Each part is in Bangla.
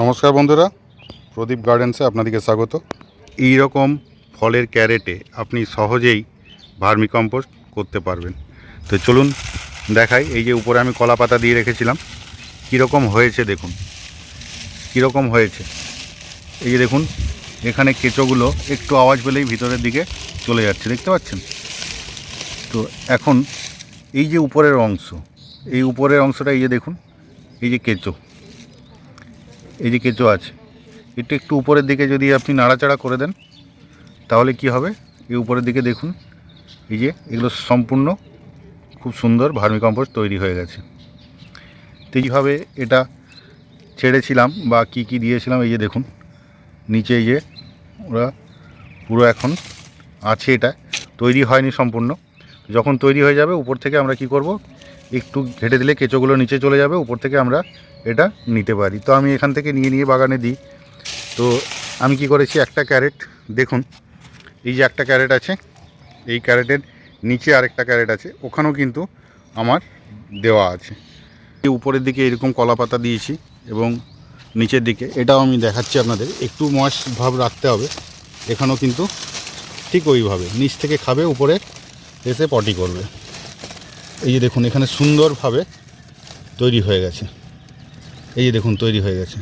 নমস্কার বন্ধুরা, প্রদীপ গার্ডেন্সে আপনাদেরকে স্বাগত। এই রকম ফলের ক্যারেটে আপনি সহজেই ভার্মি কম্পোস্ট করতে পারবেন। তো চলুন দেখাই, এই যে উপরে আমি কলা পাতা দিয়ে রেখেছিলাম, কীরকম হয়েছে দেখুন। কীরকম হয়েছে? এই যে দেখুন, এখানে কেঁচোগুলো একটু আওয়াজ পেলেই ভিতরের দিকে চলে যাচ্ছে, দেখতে পাচ্ছেন? তো এখন এই যে উপরের অংশ, এই উপরের অংশটা এই যে দেখুন, এই যে কেঁচো। এই যে কেঁচো আছে। এটা একটু উপরের দিকে যদি আপনি নাড়াচাড়া করে দেন, তাহলে কি হবে? এই উপরের দিকে দেখুন, এই যে এগুলো সম্পূর্ণ খুব সুন্দর ভার্মি কম্পোস্ট তৈরি হয়ে গেছে। তো এইভাবে এটা ছেড়েছিলাম বা কি কি দিয়েছিলাম, এই যে দেখুন, নিচে যে ওরা পুরো এখন আছে এটা, তৈরি হয়নি সম্পূর্ণ। যখন তৈরি হয়ে যাবে, উপর থেকে আমরা কি করব? একটু ঘেটে দিলে কেঁচোগুলো নিচে চলে যাবে, উপর থেকে আমরা এটা নিতে পারি। তো আমি এখান থেকে নিয়ে নিয়ে বাগানে দিই। তো আমি কি করেছি, একটা ক্যারেট, দেখুন, এই যে একটা ক্যারেট আছে, এই ক্যারেটের নিচে আরেকটা ক্যারেট আছে, ওখানেও কিন্তু আমার দেওয়া আছে। উপরের দিকে এরকম কলা পাতা দিয়েছি এবং নিচের দিকে, এটাও আমি দেখাচ্ছি আপনাদের, একটু মশ ভাব রাখতে হবে, এখানেও কিন্তু ঠিক ওইভাবে, নিচ থেকে খাবে, উপরে এসে পটি করবে। এই যে দেখুন, এখানে সুন্দরভাবে তৈরি হয়ে গেছে। এই যে দেখুন, তৈরি হয়ে গেছে।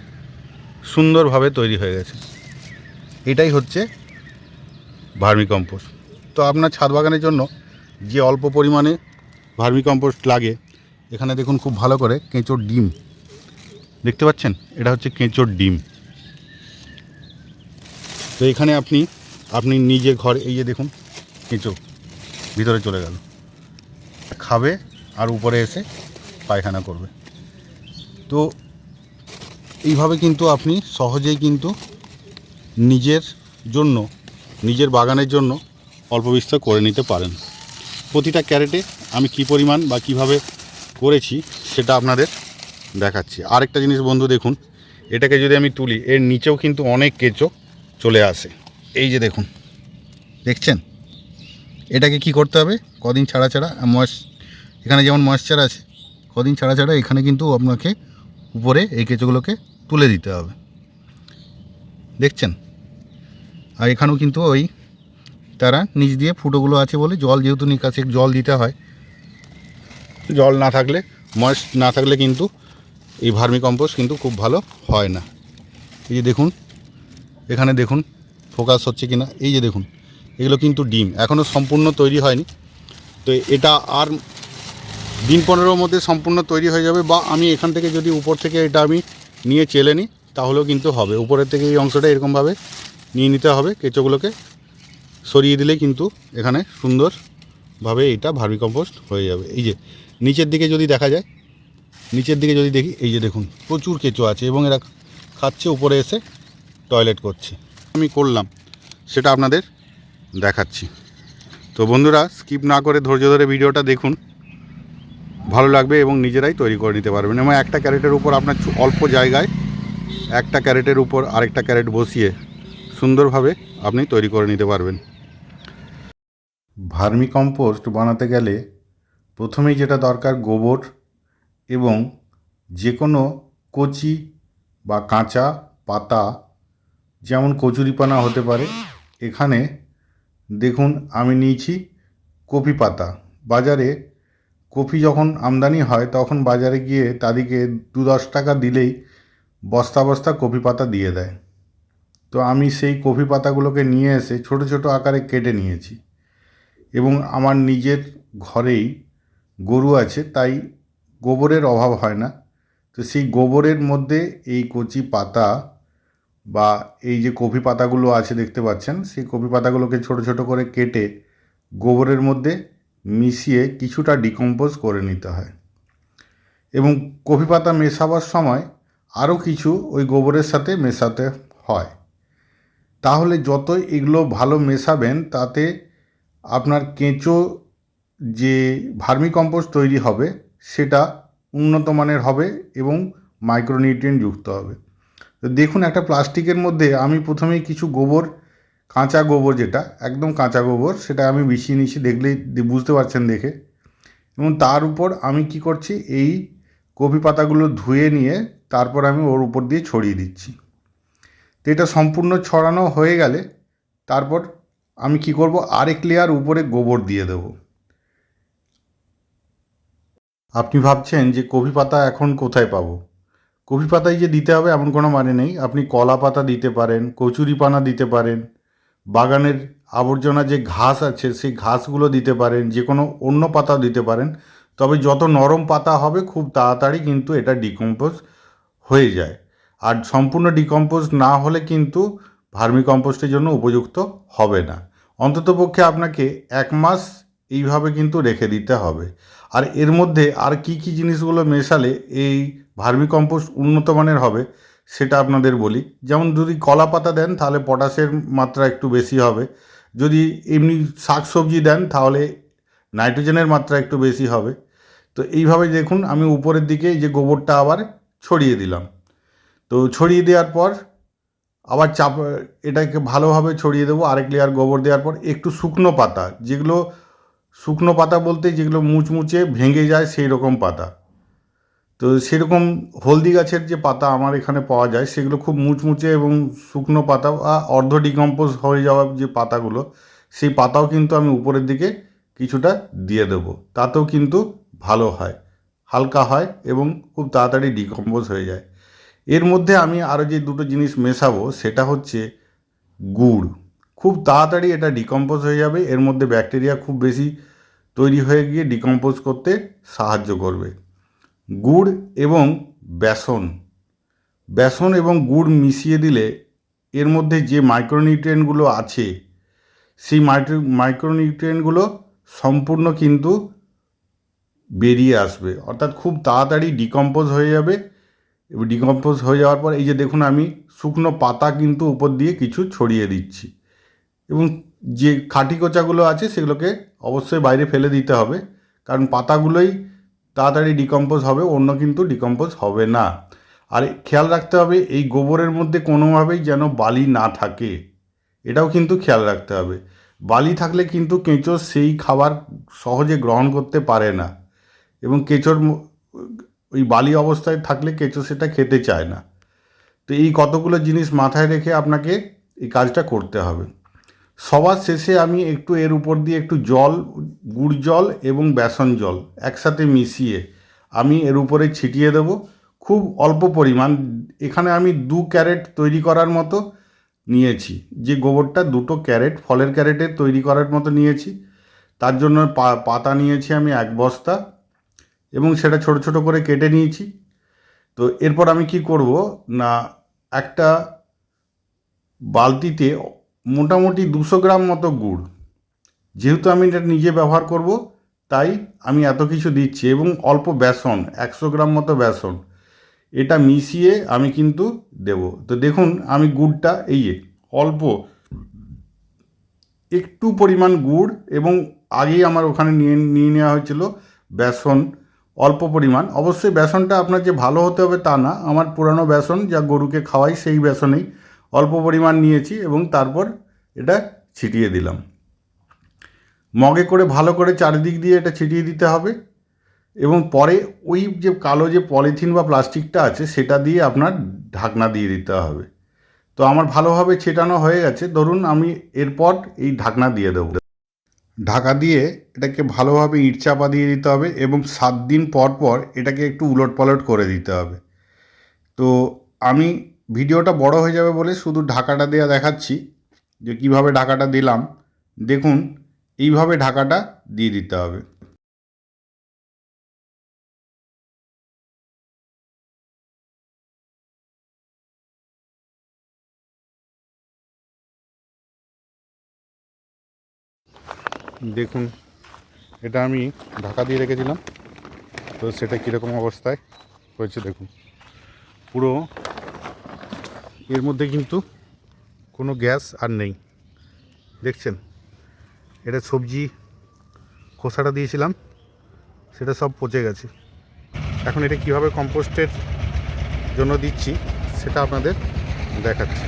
সুন্দরভাবে তৈরি হয়ে গেছে। এটাই হচ্ছে ভার্মি কম্পোস্ট। তো আপনার ছাদ বাগানের জন্য যে অল্প পরিমাণে ভার্মি কম্পোস্ট লাগে, এখানে দেখুন খুব ভালো করে কেঁচোর ডিম। দেখতে পাচ্ছেন? এটা হচ্ছে কেঁচোর ডিম। তো এখানে আপনি আপনি নিজে ঘর, এই যে দেখুন, কেঁচো ভিতরে চলে গেল। খাবে আর উপরে এসে পায়খানা করবে। তো এইভাবে কিন্তু আপনি সহজেই কিন্তু নিজের জন্য, নিজের বাগানের জন্য অল্প বিস্তর করে নিতে পারেন। প্রতিটা ক্যারেটে আমি কি পরিমাণ বা কীভাবে করেছি সেটা আপনাদের দেখাচ্ছি। আরেকটা জিনিস বন্ধু দেখুন, এটাকে যদি আমি তুলি, এর নিচেও কিন্তু অনেক কেঁচো চলে আসে। এই যে দেখুন, দেখছেন? এটাকে কি করতে হবে? কদিন ছাড়া ছাড়া ময়েস এখানে যেমন ময়েশ্চার আছে, কদিন ছাড়া ছাড়া এখানে কিন্তু আপনাকে উপরে এই কেঁচোগুলোকে তুলে দিতে হবে। দেখছেন? আর এখানেও কিন্তু ওই তারা নিচ দিয়ে ফুটোগুলো আছে বলে জল যেহেতু নিকাশে জল দিতে হয়, জল না থাকলে, ময়েস্ট না থাকলে কিন্তু এই ভার্মি কম্পোস্ট কিন্তু খুব ভালো হয় না। এই যে দেখুন, এখানে দেখুন ফোকাস হচ্ছে কি না এই যে দেখুন, এগুলো কিন্তু ডিম এখনও সম্পূর্ণ তৈরি হয়নি। তো এটা আর দিন পনেরোর মধ্যে সম্পূর্ণ তৈরি হয়ে যাবে বা আমি এখান থেকে যদি উপর থেকে এটা আমি নিয়ে চেলে নিই তাহলেও কিন্তু হবে। উপরের থেকে এই অংশটা এরকমভাবে নিয়ে নিতে হবে কেঁচোগুলোকে। সরিয়ে দিলে কিন্তু এখানে সুন্দরভাবে এটা ভার্মি কম্পোস্ট হয়ে যাবে। এই যে, নিচের দিকে যদি দেখা যায়, নিচের দিকে যদি দেখি, এই যে দেখুন, প্রচুর কেঁচো আছে এবং এরা খাচ্ছে, উপরে এসে টয়লেট করছে। আমি করলাম, সেটা আপনাদের দেখাচ্ছি। তো বন্ধুরা, স্কিপ না করে ধৈর্য ধরে ভিডিওটা দেখুন। ভালো লাগবে এবং নিজেরাই তৈরি করে নিতে পারবেন। এবং একটা ক্যারেটের উপর আপনার অল্প জায়গায় একটা ক্যারেটের উপর আরেকটা ক্যারেট বসিয়ে সুন্দরভাবে আপনি তৈরি করে নিতে পারবেন। ভার্মি কম্পোস্ট বানাতে গেলে প্রথমেই যেটা দরকার গোবর এবং যে কোনো কচি বা কাঁচা পাতা, যেমন কচুরিপানা হতে পারে। এখানে দেখুন আমি নিয়েছি কপি পাতা। বাজারে কপি যখন আমদানি হয়, তখন বাজারে গিয়ে তাদেরকে দু দশ টাকা দিলেই বস্তা বস্তা কপি পাতা দিয়ে দেয়। তো আমি সেই কপি পাতাগুলোকে নিয়ে এসে ছোট ছোট আকারে কেটে নিয়েছি এবং আমার নিজের ঘরেই গরু আছে, তাই গোবরের অভাব হয় না। তো সেই গোবরের মধ্যে এই কচি পাতা বা এই যে কপি পাতাগুলো আছে দেখতে পাচ্ছেন, সেই কপি পাতাগুলোকে ছোট ছোট করে কেটে গোবরের মধ্যে মিশিয়ে কিছুটা ডিকম্পোজ করে নিতে হয়। এবং কফি পাতা মেশাবার সময় আরও কিছু ওই গোবরের সাথে মেশাতে হয়। তাহলে যতই এগুলো ভালো মেশাবেন, তাতে আপনার কেঁচো যে ভার্মি কম্পোস্ট তৈরি হবে, সেটা উন্নত মানের হবে এবং মাইক্রোনিউট্রিয়েন্ট যুক্ত হবে। দেখুন, একটা প্লাস্টিকের মধ্যে আমি প্রথমেই কিছু গোবর কাঁচা গোবর যেটা, একদম কাঁচা গোবর, সেটা আমি মিশিয়ে নিচ্ছি দেখলেই বুঝতে পারছেন দেখে। এবং তার উপর আমি কি করছি, এই কপি পাতাগুলো ধুয়ে নিয়ে তারপর আমি ওর উপর দিয়ে ছড়িয়ে দিচ্ছি। তো এটা সম্পূর্ণ ছড়ানো হয়ে গেলে তারপর আমি কি করব, আরেক লেয়ার উপরে গোবর দিয়ে দেব। আপনি ভাবছেন যে কপি পাতা এখন কোথায় পাবো? কপি পাতায় যে দিতে হবে এমন কোনো মানে নেই। আপনি কলা পাতা দিতে পারেন কচুরি পানা দিতে পারেন বাগানের আবর্জনা যে ঘাস আছে, সেই ঘাসগুলো দিতে পারেন, যে কোনো অন্য পাতাও দিতে পারেন। তবে যত নরম পাতা হবে, খুব তাড়াতাড়ি কিন্তু এটা ডিকম্পোজ হয়ে যায়। আর সম্পূর্ণ ডিকম্পোজ না হলে কিন্তু ভার্মি কম্পোস্টের জন্য উপযুক্ত হবে না। অন্ততপক্ষে আপনাকে এক মাস এইভাবে কিন্তু রেখে দিতে হবে। আর এর মধ্যে আর কি কি জিনিসগুলো মেশালে এই ভার্মি কম্পোস্ট উন্নত মানের হবে সেটা আপনাদের বলি। যেমন যদি কলা পাতা দেন, তাহলে পটাশের মাত্রা একটু বেশি হবে। যদি এমনি শাক সবজি দেন, তাহলে নাইট্রোজেনের মাত্রা একটু বেশি হবে। তো এইভাবে দেখুন, আমি উপরের দিকে যে গোবরটা আবার ছড়িয়ে দিলাম। তো ছড়িয়ে দেওয়ার পর আবার চাপ, এটাকে ভালোভাবে ছড়িয়ে দেবো, আরেক লেয়ার গোবর দেওয়ার পর একটু শুকনো পাতা, যেগুলো শুকনো পাতা বলতে যেগুলো মুচমুচে ভেঙে যায় সেই রকম পাতা। তো সেরকম হলদি গাছের যে পাতা আমার এখানে পাওয়া যায়, সেগুলো খুব মুচমুচে এবং শুকনো পাতা বা অর্ধ ডিকম্পোজ হয়ে যাওয়া যে পাতাগুলো, সেই পাতাও কিন্তু আমি উপরের দিকে কিছুটা দিয়ে দেবো। তাতেও কিন্তু ভালো হয়, হালকা হয় এবং খুব তাড়াতাড়ি ডিকম্পোজ হয়ে যায়। এর মধ্যে আমি আরও যে দুটো জিনিস মেশাবো, সেটা হচ্ছে গুড়। খুব তাড়াতাড়ি এটা ডিকম্পোজ হয়ে যাবে, এর মধ্যে ব্যাকটেরিয়া খুব বেশি তৈরি হয়ে গিয়ে ডিকম্পোজ করতে সাহায্য করবে। গুড় এবং বেসন। বেসন এবং গুড় মিশিয়ে দিলে এর মধ্যে যে মাইক্রোনিউট্রিয়েন্টগুলো আছে, সেই মাইক্রো মাইক্রোনিউট্রিয়েন্টগুলো সম্পূর্ণ কিন্তু বেরিয়ে আসবে। অর্থাৎ খুব তাড়াতাড়ি ডিকম্পোজ হয়ে যাবে। এবং ডিকম্পোজ হয়ে যাওয়ার পর এই যে দেখুন আমি শুকনো পাতা কিন্তু উপর দিয়ে কিছু ছড়িয়ে দিচ্ছি। এবং যে খাঁটি কোচাগুলো আছে সেগুলোকে অবশ্যই বাইরে ফেলে দিতে হবে। কারণ পাতাগুলোই তাড়াতাড়ি ডিকম্পোজ হবে, অন্য কিন্তু ডিকম্পোজ হবে না। আর খেয়াল রাখতে হবে, এই গোবরের মধ্যে কোনোভাবেই যেন বালি না থাকে। এটাও কিন্তু খেয়াল রাখতে হবে। বালি থাকলে কিন্তু কেঁচো সেই খাবার সহজে গ্রহণ করতে পারে না। এবং কেঁচোর ওই বালি অবস্থায় থাকলে কেঁচো সেটা খেতে চায় না। তো এই কতগুলো জিনিস মাথায় রেখে আপনাকে এই কাজটা করতে হবে। সবার শেষে আমি একটু এর উপর দিয়ে একটু জল, গুড় জল এবং বেসন জল একসাথে মিশিয়ে আমি এর উপরে ছিটিয়ে দেব। খুব অল্প পরিমাণ, এখানে আমি দু ক্যারেট তৈরি করার মতো নিয়েছি। যে গোবরটা দুটো ক্যারেট, ফলের ক্যারেটের তৈরি করার মতো নিয়েছি। তার জন্য পাতা নিয়েছি আমি এক বস্তা এবং সেটা ছোট ছোট করে কেটে নিয়েছি। তো এরপর আমি কি করব না, একটা বালতিতে মোটামুটি দুশো গ্রাম মতো গুড়। যেহেতু আমি এটা নিজে ব্যবহার করব, তাই আমি এত কিছু দিচ্ছি এবং অল্প বেসন, একশো গ্রাম মতো বেসন। এটা মিশিয়ে আমি কিন্তু দেব। তো দেখুন, আমি গুড়টা এই অল্প একটু পরিমাণ গুড় এবং আগেই আমার ওখানে নিয়ে নিয়ে নেওয়া হয়েছিল বেসন, অল্প পরিমাণ। অবশ্যই বেসনটা আপনার যে ভালো হতে হবে তা না। আমার পুরানো বেসন যা গরুকে খাওয়াই, সেই বেসনেই অল্প পরিমাণ নিয়েছি এবং তারপর এটা ছিটিয়ে দিলাম। মগে করে ভালো করে চারিদিক দিয়ে এটা ছিটিয়ে দিতে হবে এবং পরে ওই যে কালো যে পলিথিন বা প্লাস্টিকটা আছে সেটা দিয়ে আপনার ঢাকনা দিয়ে দিতে হবে। তো আমার ভালোভাবে ছেটানো হয়ে গেছে। ধরুন আমি এরপর এই ঢাকনা দিয়ে দেবো। ঢাকা দিয়ে এটাকে ভালোভাবে ইট চাপা দিয়ে দিতে হবে এবং সাত দিন পর পর এটাকে একটু উলট পালট করে দিতে হবে। তো আমি ভিডিওটা বড় হয়ে যাবে বলে শুধু ঢাকাটা দেওয়া দেখাচ্ছি যে কীভাবে ঢাকাটা দিলাম। দেখুন, এইভাবে ঢাকাটা দিয়ে দিতে হবে। দেখুন, এটা আমি ঢাকা দিয়ে রেখেছিলাম। তো সেটা কীরকম অবস্থায় হয়েছে দেখুন। পুরো এর মধ্যে কিন্তু কোনো গ্যাস আর নেই। দেখছেন? এটা সবজি খোসাটা দিয়েছিলাম, সেটা সব পচে গেছে। এখন এটা কীভাবে কম্পোস্টের জন্য দিচ্ছি, সেটা আপনাদের দেখাচ্ছি।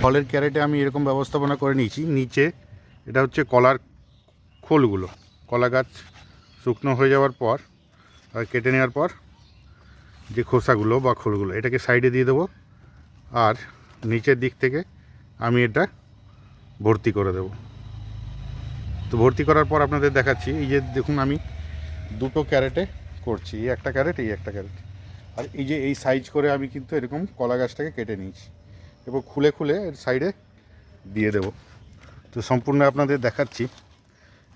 ফলের ক্যারেটে আমি এরকম ব্যবস্থাপনা করে নিয়েছি। নিচে এটা হচ্ছে কলার খোলগুলো। কলা গাছ শুকনো হয়ে যাওয়ার পর কেটে নেওয়ার পর যে খোসাগুলো বা খোলগুলো, এটাকে সাইডে দিয়ে দেবো আর নিচের দিক থেকে আমি এটা ভর্তি করে দেব। তো ভর্তি করার পর আপনাদের দেখাচ্ছি, এই যে দেখুন আমি দুটো ক্যারেটে করছি, এই একটা ক্যারেট, এই একটা ক্যারেট। আর এই যে এই সাইজ করে আমি কিন্তু এরকম কলা গাছটাকে কেটে নিয়েছি, এবং খুলে খুলে এর সাইডে দিয়ে দেব। তো সম্পূর্ণ আপনাদের দেখাচ্ছি,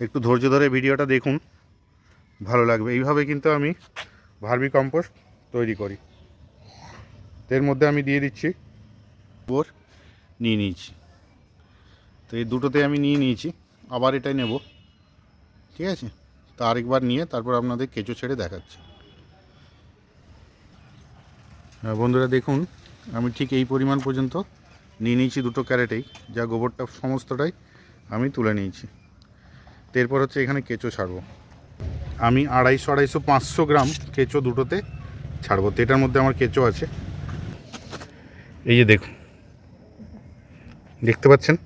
একটু ধৈর্য ধরে ভিডিওটা দেখুন, ভালো লাগবে। এইভাবে কিন্তু আমি ভার্মি কম্পোস্ট তৈরি করি। এর মধ্যে আমি দিয়ে দিচ্ছি। গোবর নিয়ে নিয়েছি। তো এই দুটোতে আমি নিয়ে নিয়েছি। আবার এটাই নেব। ঠিক আছে? তো আরেকবার নিয়ে তারপর আপনাদের কেঁচো ছেড়ে দেখাচ্ছি। হ্যাঁ, বন্ধুরা দেখুন আমি ঠিক এই পরিমাণ পর্যন্ত নিয়ে নিয়েছি দুটো ক্যারেটেই। যা গোবরটা সমস্তটাই আমি তুলে নিয়েছি। তো এরপর হচ্ছে এখানে কেঁচো ছাড়বো। আমি আড়াইশো আড়াইশো পাঁচশো গ্রাম কেঁচো দুটোতে ছাড়বো তো এটার মধ্যে আমার কেঁচো আছে। এই যে দেখুন। দেখতে পাচ্ছেন?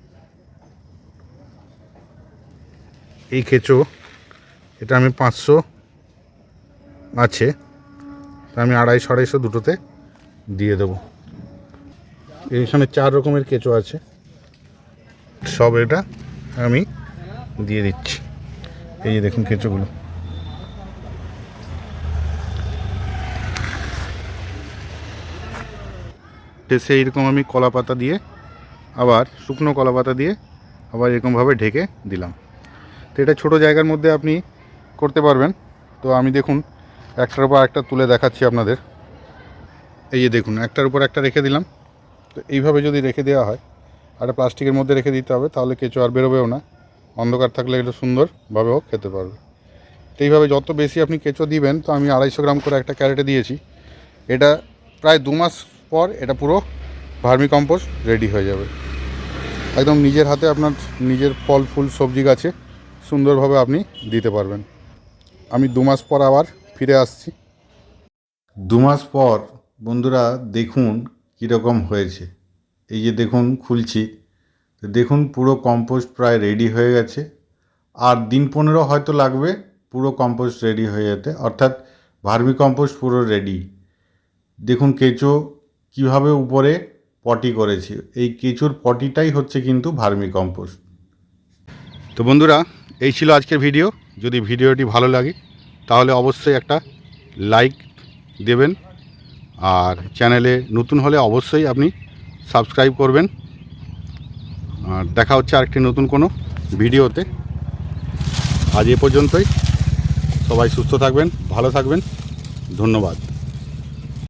এই কেঁচো, এটা আমি পাঁচশো আছে। আমি আড়াইশো আড়াইশো দুটোতে দিয়ে দেবো। এখানে চার রকমের কেঁচো আছে। সব এটা আমি দিয়ে দিচ্ছি। এই যে দেখুন কেঁচোগুলো। সেই এইরকম আমি কলা পাতা দিয়ে, আবার শুকনো কলা পাতা দিয়ে আবার এরকমভাবে ঢেকে দিলাম। তো এটা ছোটো জায়গার মধ্যে আপনি করতে পারবেন। তো আমি দেখুন, একটার উপর একটা তুলে দেখাচ্ছি আপনাদের। এই যে দেখুন, একটার উপর একটা রেখে দিলাম। তো এইভাবে যদি রেখে দেওয়া হয় একটা প্লাস্টিকের মধ্যে রেখে দিতে হবে, তাহলে কেঁচো আর বেরোবেও না। অন্ধকার থাকলে এটা সুন্দরভাবেও খেতে পারবে। তো এইভাবে যত বেশি আপনি কেঁচো দিবেন, তো আমি আড়াইশো গ্রাম করে একটা ক্যারেটে দিয়েছি। এটা প্রায় দু মাস পর এটা পুরো ভার্মি কম্পোস্ট রেডি হয়ে যাবে। একদম নিজের হাতে আপনার নিজের ফল, ফুল, সবজি, গাছে সুন্দরভাবে আপনি দিতে পারবেন। আমি দু মাস পর আবার ফিরে আসছি। দু মাস পর বন্ধুরা দেখুন কীরকম হয়েছে। এই যে দেখুন খুলছি দেখুন পুরো কম্পোস্ট প্রায় রেডি হয়ে গেছে। আর দিন পনেরো হয়তো লাগবে পুরো কম্পোস্ট রেডি হয়ে যেতে, অর্থাৎ ভার্মি কম্পোস্ট পুরো রেডি। দেখুন কেঁচো কীভাবে উপরে পটি করেছি? এই কেঁচোর পটিটাই হচ্ছে কিন্তু ভার্মি কম্পোস্ট। তো বন্ধুরা, এই ছিল আজকের ভিডিও। যদি ভিডিওটি ভালো লাগে, তাহলে অবশ্যই একটা লাইক দেবেন। আর চ্যানেলে নতুন হলে অবশ্যই আপনি সাবস্ক্রাইব করবেন। আর দেখা হচ্ছে আরেকটি নতুন কোনো ভিডিওতে। আজ এ পর্যন্তই। সবাই সুস্থ থাকবেন, ভালো থাকবেন। ধন্যবাদ।